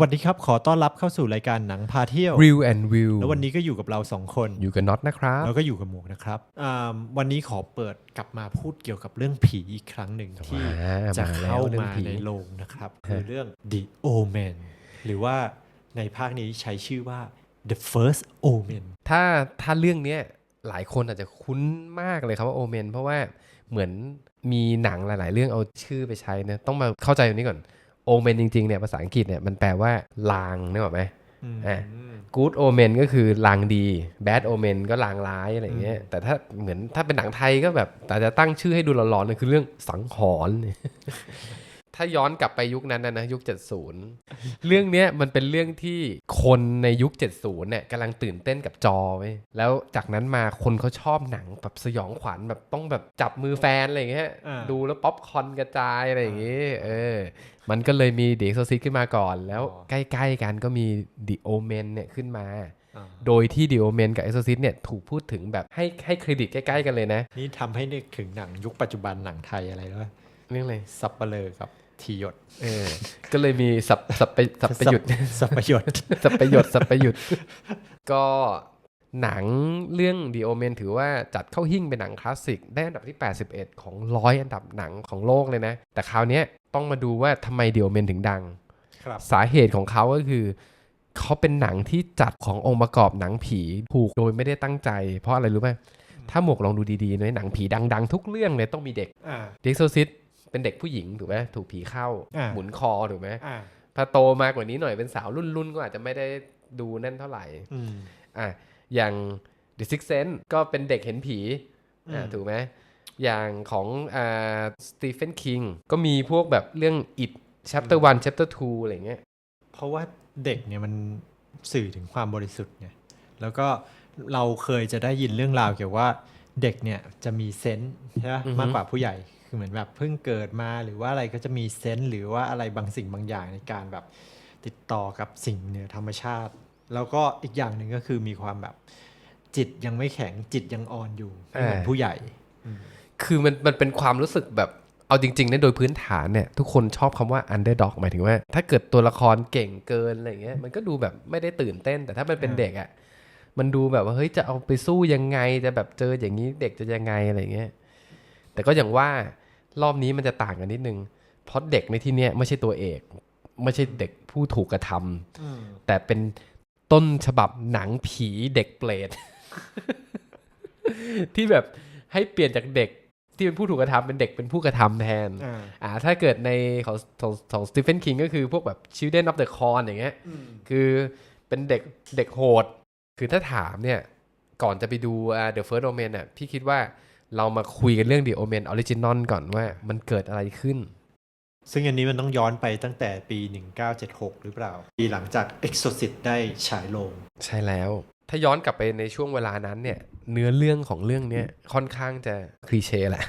วัสดีครับ ขอต้อนรับเข้าสู่รายการหนังพาเที่ยว Real and View แล้ววันนี้ก็อยู่กับเราสองคน อยู่กับน็อตนะครับ แล้วก็อยู่กับหมวกนะครับอ่าวันนี้ขอเปิดกลับมาพูดเกี่ยวกับเรื่องผีอีกครั้งหนึ่งที่มาจะมาแล้วเข้าเรื่องมาผีในโรงนะครับ คือเรื่อง The Omen หรือว่าในภาคนี้ใช้ชื่อว่า The First Omen ถ้าถ้าเรื่องเนี้ยหลายคนอาจจะคุ้นมากเลยครับว่าโอเมนเพราะว่าเหมือนมีหนังหลาย ๆ เรื่องเอาชื่อไปใช้นะต้องมาเข้าใจตรงนี้ก่อน โอเมนจริงๆเนี่ยภาษาอังกฤษเนี่ยมันแปลว่าลางนึกออกไหมอืมอะ Good Omen ก็คือลางดี Bad Omen ก็ลางร้ายอะไรอย่างเงี้ยแต่ถ้าเหมือนถ้าเป็นหนังไทยก็แบบแต่จะตั้งชื่อให้ดูหลอนๆเลยคือเรื่องสังหรณ์ ถ้าย้อนกลับไปยุคนั้นนะนะยุค 70 เรื่องเนี้ยมันเป็นเรื่องที่คนในยุค 70เนี่ยกำลังตื่นเต้นกับจอไว้ยแล้วจากนั้นมาคนเขาชอบหนังแบบสยองขวัญแบบต้องแบบจับมือแฟนอะไรอย่างเงี้ยอ่าดูแล้วป๊อปคอร์นกระจายอะไรอย่างเงี้ยเออมันก็เลยมีเด็กโซซิขึ้นมาก่อนแล้วอ๋อใกล้ๆกันก็มีดิโอเมนเนี่ยขึ้นมาอ่าโดยที่ดิโอเมนกับเอ็กโซซิเนี่ยถูกพูดถึงแบบให้ให้เครดิตใกล้ๆกันเลยนะ นี่ทำให้นึกถึงหนังยุคปัจจุบันหนังไทยอะไรแล้วเรื่องอะไรซับเปลอกับ ทีหยดเออก็เลยมีสับสับไปสับไปหยุดสับประโยชน์สับประโยชน์สับประยุทธ์ก็หนังเรื่อง The Omen ถือว่าจัดเข้าหิ้งเป็นหนังคลาสสิก ได้อันดับที่ 81 ของร้อยอันดับหนังของโลกเลยนะ แต่คราวเนี้ยต้องมาดูว่าทำไม The Omen ถึงดังครับสาเหตุของเขาก็คือ เขาเป็นหนังที่จัดขององค์ประกอบหนังผีผูกโดยไม่ได้ตั้งใจ เพราะอะไรรู้ไหมถ้าหมวกลองดูดีๆในหนังผีดัง ๆ ทุกเรื่องเลยต้องมีเด็กอ่าเด็กโซซิส เป็นเด็กผู้หญิงถูกไหมถูกผีเข้าอ่าหมุนคอถูกไหมอ่าพอโตมากกว่านี้หน่อยเป็นสาวรุ่นๆก็อาจจะไม่ได้ดูนั่นเท่าไหร่อืมอะอย่าง The Sixth Sense ก็เป็นเด็กเห็นผีอะอืมถูกไหมอย่างของอ่าสตีเฟนคิงก็มีพวกแบบเรื่อง It Chapter 1 Chapter 2 อะไรเงี้ย เพราะว่าเด็กเนี่ยมันสื่อถึงความบริสุทธิ์ไงแล้วก็เราเคยจะได้ยินเรื่องราวเกี่ยวว่าเด็กเนี่ยจะมีเซนส์ใช่ไหมอือฮึมากกว่าผู้ใหญ่ คือเหมือนแบบเพิ่งเกิดมาหรือว่าอะไรก็จะมีเซนส์หรือว่าอะไรบางสิ่งบางอย่างในการแบบติดต่อกับสิ่งเหนือธรรมชาติ แล้วก็อีกอย่างหนึ่งก็คือมีความแบบจิตยังไม่แข็งจิตยังอ่อนอยู่ไม่เหมือนผู้ใหญ่ คือมันมันเป็นความรู้สึกแบบเอาจริงๆเนี่ยโดยพื้นฐานเนี่ยทุกคนชอบคำว่า underdog หมายถึงว่า ถ้าเกิดตัวละครเก่งเกินอะไรเงี้ยมันก็ดูแบบไม่ได้ตื่นเต้น แต่ถ้ามันเป็นอ่าเด็กอะ่ะมันดูแบบว่าเฮ้ยจะเอาไปสู้ยังไงจะแบบเจออย่างนี้เด็กจะยังไงอะไรเงี้ย แต่ก็อย่างว่ารอบนี้มันจะต่างกันนิดนึง เพราะเด็กในที่เนี้ยไม่ใช่ตัวเอก ไม่ใช่เด็กผู้ถูกกระทำแต่เป็นต้นฉบับหนังผีเด็กเปรตที่แบบให้เปลี่ยนจากเด็กที่เป็นผู้ถูกกระทำเป็นเด็กเป็นผู้กระทำแทนอ่าอ่า ถ้าเกิดในของของของสตีเฟนคิงก็คือพวกแบบ Children of the Corn อย่างเงี้ย คือเป็นเด็กเด็กโหด คือถ้าถามเนี่ย ก่อนจะไปดูอ่า The First Omen อะ พี่คิดว่า เรามาคุยกันเรื่อง The Omen Original ก่อนว่ามันเกิดอะไรขึ้น ซึ่งอันนี้มันต้องย้อนไปตั้งแต่ปี 1976 หรือเปล่า ปีหลังจาก Exorcist ได้ฉายลง ใช่แล้ว ถ้าย้อนกลับไปในช่วงเวลานั้นเนี่ย เนื้อเรื่องของเรื่องเนี้ยค่อนข้างจะคลีเช่แหละ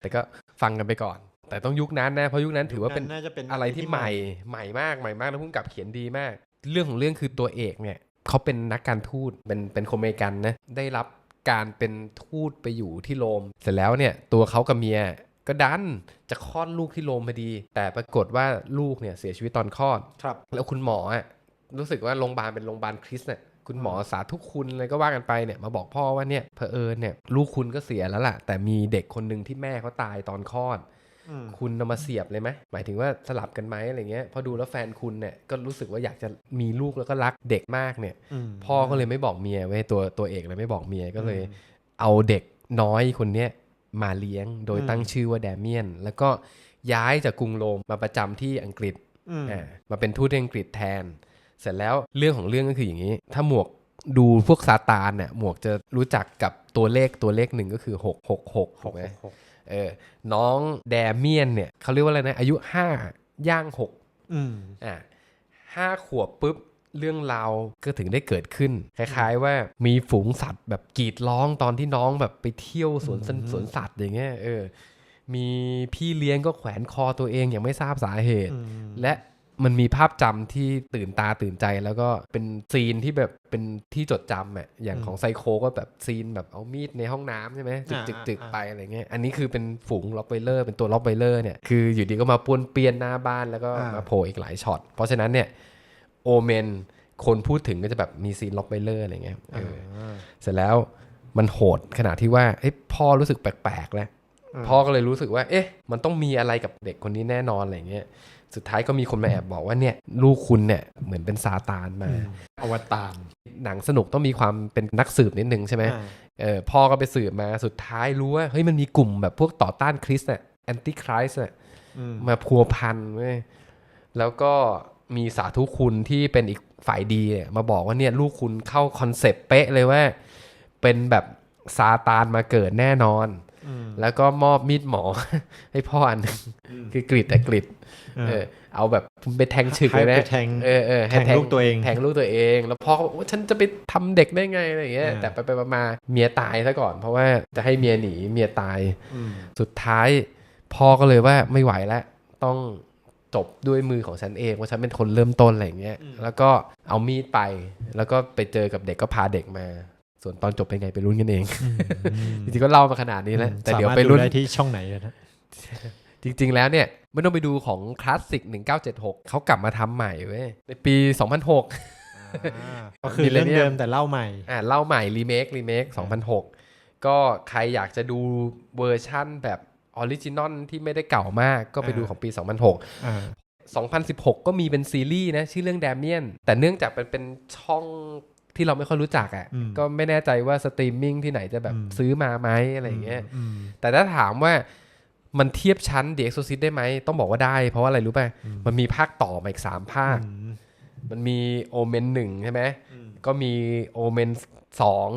แต่ก็ฟังกันไปก่อน แต่ต้องยุคนั้นนะเพราะยุคนั้นถือว่าเป็นน่าจะเป็นอะไรที่ใหม่ใหม่มากใหม่มากแล้วพุ่งกับเขียนดีมาก เรื่องของเรื่องคือตัวเอกเนี่ยเขาเป็นนักการทูตเป็นเป็นคนอเมริกันนะได้รับ การเป็นทูตไปอยู่ที่โรม เสร็จแล้วเนี่ยตัวเขากับเมียก็ดันจะคลอดลูกที่โรมพอดี แต่ปรากฏว่าลูกเนี่ยเสียชีวิตตอนคลอด ครับ แล้วคุณหมออะรู้สึกว่าโรงพยาบาลเป็นโรงพยาบาลคริสต์เนี่ยคุณหมอสาธุคุณอะไรก็ว่ากันไปเนี่ยมาบอกพ่อว่าเนี่ยเผอิญเนี่ยลูกคุณก็เสียแล้วล่ะ แต่มีเด็กคนหนึ่งที่แม่เขาตายตอนคลอดอืม คุณนำมาเสียบเลยไหมหมายถึงว่าสลับกันไหมอะไรเงี้ยพอดูแล้วแฟนคุณเนี่ยก็รู้สึกว่าอยากจะมีลูกแล้วก็รักเด็กมากเนี่ยมพ่อก็เลยไม่บอกเมียเว้ยตัวตัวเอกเลยไม่บอกเมียก็เลยอืมเอาเด็กน้อยคนเนี้ยมาเลี้ยงโดยอืมตั้งชื่อว่าแดเมียน แล้วก็ย้ายจากกรุงโรมมาประจำที่อังกฤษอืมอ่ามาเป็นทูตที่อังกฤษแทน เสร็จแล้วเรื่องของเรื่องก็คืออย่างนี้ ถ้าหมวกดูพวกซาตานเนี่ยหมวกจะรู้จักกับ ตัวเลขตัวเลขหนึ่งก็คือ 6 6 6ถูกไหมหกเออน้องแดเมียนเนี่ยเขาเรียกว่าอะไรนะอายุ 5 ย่าง6อืมอ่าห้าขวบปุ๊บเรื่องราวก็ถึงได้เกิดขึ้น คล้าย ๆ ว่ามีฝูงสัตว์แบบกรีดร้องตอนที่น้องแบบไปเที่ยวสวนสนอืมสวนสัตว์อย่างเงี้ยเออมีพี่เลี้ยงก็แขวนคอตัวเองอย่างไม่ทราบสาเหตุอืมและ มันมีภาพจำที่ตื่นตาตื่นใจแล้วก็เป็นซีนที่แบบเป็นที่จดจำอะอย่างของไซโคก็แบบซีนแบบเอามีดในห้องน้ำใช่ไหมจึกจึกจึกไปอะไรเงี้ยอันนี้คือเป็นฝูงล็อกไวเลอร์เป็นตัวล็อกไวเลอร์เนี่ยคืออยู่ดีก็มาป้วนเปี้ยนหน้าบ้านแล้วก็มาโผล่อีกหลายช็อตเพราะฉะนั้นเนี่ยโอเมนคนพูดถึงก็จะแบบมีซีนล็อกไบเลอร์อะไรเงี้ยเออเสร็จแล้วมันโหดขนาดที่ว่าเอ้ยพ่อรู้สึกแปลกๆแล้วพ่อก็เลยรู้สึกว่า เอ๊ะ มันต้องมีอะไรกับเด็กคนนี้แน่นอนอะไรเงี้ย สุดท้ายก็มีคนมาแอบบอกว่าเนี่ยลูกคุณเนี่ยเหมือนเป็นซาตานมา อวตารหนังสนุกต้องมีความเป็นนักสืบนิดนึงใช่ไหมอ่าเออพ่อก็ไปสืบมาสุดท้ายรู้ว่าเฮ้ยมันมีกลุ่มแบบพวกต่อต้านคริสต์น่ะแอนติคริสต์น่ะอืมมาพัวพันเว้ยแล้วก็มีสาธุคุณที่เป็นอีกฝ่ายดีเนี่ยมาบอกว่าเนี่ยลูกคุณเข้าคอนเซปต์เป๊ะเลยว่า เป็นแบบซาตานมาเกิดแน่นอนอืม แล้วก็มอบมีดหมอ ให้พ่ออันหนึงคือกรีดแต่กรีดเออ เอาแบบไปแทงฉึกให้เลยไปนะแทงเออเออให้แทงลูกตัวเอง แทงลูกตัวเอง แล้วพ่อก็บอกว่าฉันจะไปทำเด็กได้ไงอะไรอย่างเงี้ยอ่าแต่ไปไปมาๆเมียตายซะก่อน เพราะว่าจะให้เมียหนีเมียตายอืมสุดท้ายพ่อก็เลยว่าไม่ไหวแล้วต้องจบด้วยมือของฉันเองว่าฉันเป็นคนเริ่มต้นอะไรอย่างเงี้ยแล้วก็เอามีดไป แล้วก็ไปเจอกับเด็กก็พาเด็กมา ส่วนตอนจบเป็นไงไปรุ่นกันเองจริงๆก็เล่ามาขนาดนี้แล้วแต่เดี๋ยวไปสามารถรุ่นได้ที่ช่องไหนนะจริง ๆ แล้วเนี่ยไม่ต้องไปดูของคลาสสิก 1976 เขากลับมาทำใหม่เว้ยในปี 2006ก็คือเรื่องเดิมแต่เล่าใหม่อ่าเล่าใหม่รีเมครีเมค2006 ก็ใครอยากจะดูเวอร์ชั่นแบบออริจินอลที่ไม่ได้เก่ามากก็ไปดูของปี 2006อ่า2016 ก็มีเป็นซีรีส์นะ ชื่อเรื่อง d ดเมียน แต่เนื่องจากเป็นเป็นช่อง ที่เราไม่ค่อยรู้จักอะ่ะอืมก็ไม่แน่ใจว่าสตรีมมิ่งที่ไหนจะแบบอืมซื้อมาไหมอะไรอย่างเงี้ยอืมแต่ถ้าถามว่ามันเทียบชั้น The Exorcist ได้ไหม ต้องบอกว่าได้ เพราะว่าอะไรรู้ป่ะมันมีภาคต่อมาอีก3ภาคอืมมันมีโอเมนหนึ่งใช่ไหมอืมก็มีโอเมนสอง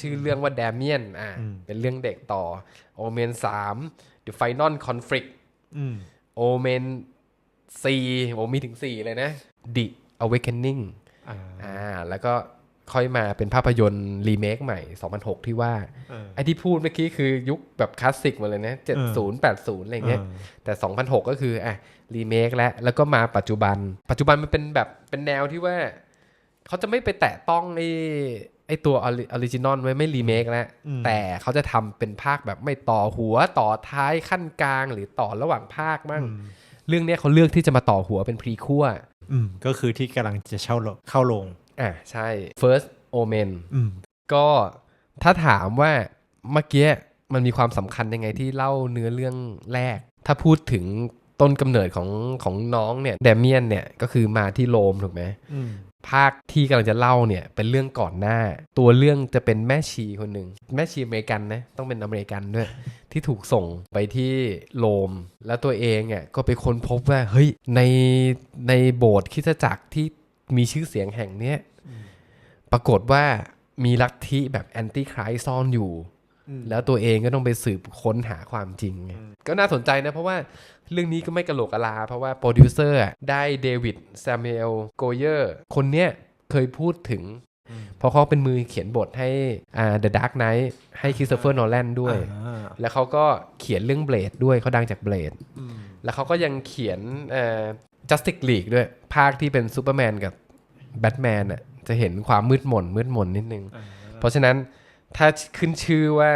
ชื่อเรื่องว่า d ดเมียนอะอืมเป็นเรื่องเด็กต่อโอเมนสาม The Final Conflict อืมโอเมนสี่โอ้มีถึง4เลยนะ The Awakening อ่าอ่าแล้วก็ ค่อยมาเป็นภาพยนตร์รีเมคใหม่ 2006 ที่ว่าเออไอ้ที่พูดเมื่อกี้คือยุคแบบคลาสสิกหมาเลยนะ 70 80 อะไรเงี้ย แต่ 2006 ก็คืออะรีเมคแล้วแล้วก็มาปัจจุบัน ปัจจุบันมันเป็นแบบเป็นแนวที่ว่า เขาจะไม่ไปแตะต้องไอ้ไอ้ตัวออริจินอลไว้ไม่รีเมคแล้วอืมแต่เขาจะทำเป็นภาคแบบไม่ต่อหัวต่อท้ายขั้นกลางหรือต่อระหว่างภาคมั่งอืมเรื่องเนี้ยเขาเลือกที่จะมาต่อหัวเป็นพรีคัวอืมก็คือที่กำลังจะเช่าโรงเข้าโรง อะใช่ First Omen อืมก็ถ้าถามว่าเมื่อกี้มันมีความสำคัญยังไงที่เล่าเนื้อเรื่องแรก ถ้าพูดถึงต้นกำเนิดของของน้องเนี่ยเดเมียนเนี่ยก็คือมาที่โรมถูกไหมอืมภาคที่กำลังจะเล่าเนี่ยเป็นเรื่องก่อนหน้า ตัวเรื่องจะเป็นแม่ชีคนหนึ่งแม่ชีอเมริกันนะต้องเป็นอเมริกันด้วย ที่ถูกส่งไปที่โรม แล้วตัวเองอะก็ไปค้นพบว่าเฮ้ยในในโบสถ์คริสตจักรที่มีชื่อเสียงแห่งเนี้ย ปรากฏว่ามีลัทธิแบบแอนตี้ครายซ่อนอยู่อืมแล้วตัวเองก็ต้องไปสืบค้นหาความจริงไงก็น่าสนใจนะ เพราะว่าเรื่องนี้ก็ไม่กระโหลกกะลา เพราะว่าโปรดิวเซอร์อะได้เดวิดแซม u เอลโกเยอร์คนเนี้ยเคยพูดถึง เพราะเขาเป็นมือเขียนบทให้อ่า The Dark Knight ให้ค h ิสโตเฟอร์โนแลนด้วยอ่าแล้วเขาก็เขียนเรื่องเบลดด้วยเขาดังจากเบลดอืมแล้วเขาก็ยังเขียนเอ่อ Justice League ด้วยภาคที่เป็นซูเปอร์แมนกับแบทแมนอะ จะเห็นความมืดมนมืดมนนิดนึงอ่าเพราะฉะนั้นถ้าขึ้นชื่อว่า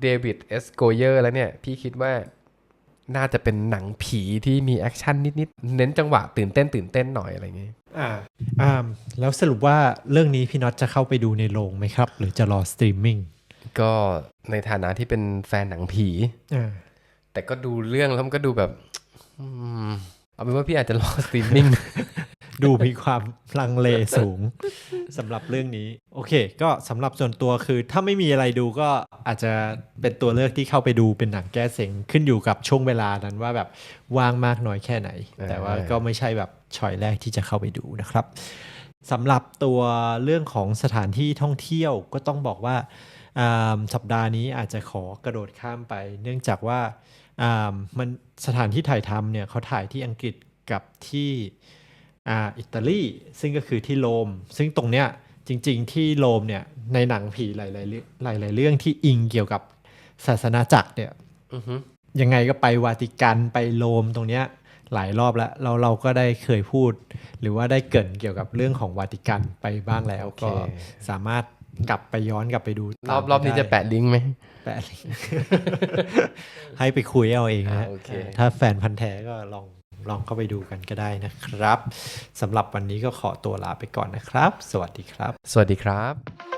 เดวิดเอสโกเยอร์แล้วเนี่ย พี่คิดว่าน่าจะเป็นหนังผีที่มีแอคชั่นนิดๆ เน้นจังหวะตื่นเต้นตื่นเต้นหน่อยอะไรอย่างงี้อ่าอ่าแล้วสรุปว่าเรื่องนี้พี่น็อตจะเข้าไปดูในโรงไหมครับ หรือจะรอสตรีมมิ่งก็ในฐานะที่เป็นแฟนหนังผีอ่าแต่ก็ดูเรื่องแล้วมันก็ดูแบบอืมเอาเป็นว่าพี่อาจจะรอสตรีมมิ่ง ดูมีความลังเลสูงสำหรับเรื่องนี้ โอเค ก็สำหรับส่วนตัวคือ ถ้าไม่มีอะไรดูก็อาจจะเป็นตัวเลือกที่เข้าไปดูเป็นหนังแก้เซ็งขึ้นอยู่กับช่วงเวลานั้นว่าแบบว่างมากน้อยแค่ไหนอ่าแต่ว่าก็ไม่ใช่แบบชอยแรกที่จะเข้าไปดูนะครับสำหรับตัวเรื่องของสถานที่ท่องเที่ยวก็ต้องบอกว่าอ่าสัปดาห์นี้อาจจะขอกระโดดข้ามไป เนื่องจากว่าอ่ามันสถานที่ถ่ายทำเนี่ยเขาถ่ายที่อังกฤษกับที่ อ่าอิตาลีซึ่งก็คือที่โรม ซึ่งตรงเนี้ยจริง ๆ ที่โรมเนี่ยในหนังผีหลายๆเรื่องหลาย ๆ เรื่องที่อิงเกี่ยวกับศาสนาจักรเนี่ยอือฮึยังไงก็ไปวาติกันไปโรมตรงเนี้ยหลายรอบแล้วเราเราก็ได้เคยพูด หรือว่าได้เกรินเกี่ยวกับเรื่องของวาติกันไปบ้างแล้วโอเคก็สามารถกลับไปย้อนกลับไปดูรอบรอบนี้จะได้แปะลิงก์ไหมแปะลิงก์ให้ไปคุยเอาเองนะฮะอ่าโอเคถ้าแฟนพันธ์แท้ก็ลอง ลองเข้าไปดูกันก็ได้นะครับสำหรับวันนี้ก็ขอตัวลาไปก่อนนะครับ สวัสดีครับ สวัสดีครับ